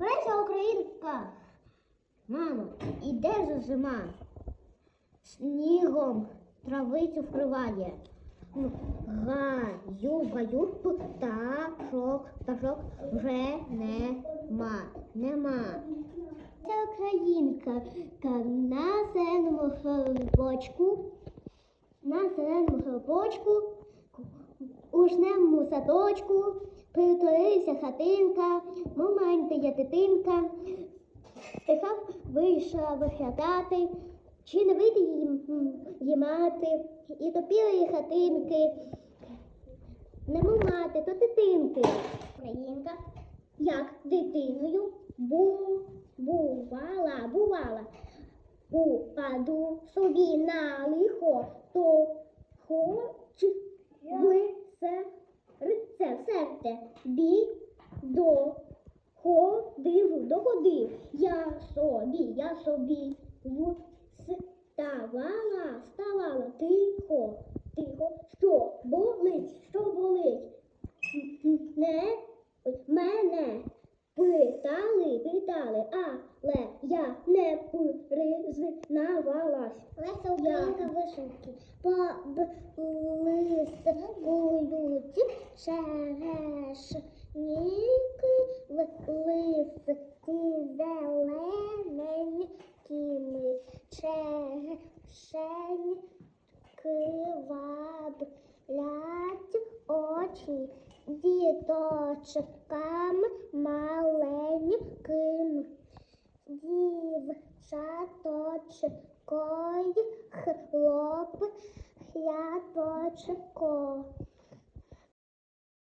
Леся Українка. Мамо, іде же зима. Снігом травицю вкриває. Ну, Гаю, гаю, пташок, пташок вже нема, нема. Це українка та на зеленому грибочку, на зеленому грибочку, у жневому садочку, притулився хатинка, я дитинка, стихав вийшла виглядати, чи не вийде її мати, і топіли хатинки. Нема мати, то дитинки. Українка, як дитиною бу, бувала, бувала. Упаду собі на лихо, то хоч це серце бі до ходив, доходив. Я собі, я собі вставала, ставала тихо, питали, питали, але я не признавалась. Леся Українка вишивки поблискують черешніки, листки зелененькими, черешеньки ваблять очі діточкам маленьким. дівчаточкою хлоп, яточко.